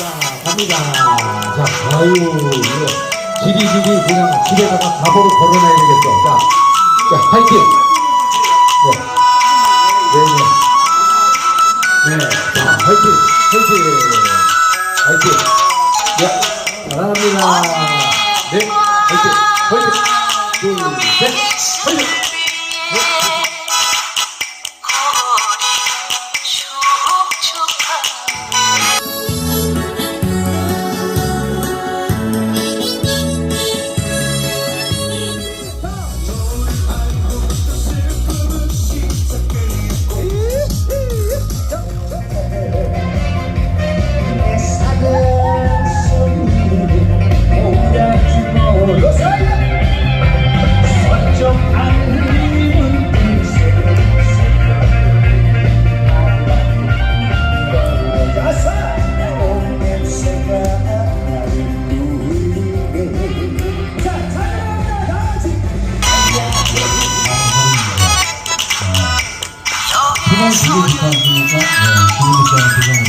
자, 갑니다. 자, 아유, 이거 지리지리 그냥 집에다가 가보로 걸어놔야 되겠어. 자, 자, 파이팅! 네. 네, 네. 네, 자, 파이팅! 파이팅! 파이팅! 네, 사랑합니다. 네, 気に入ったら気になる。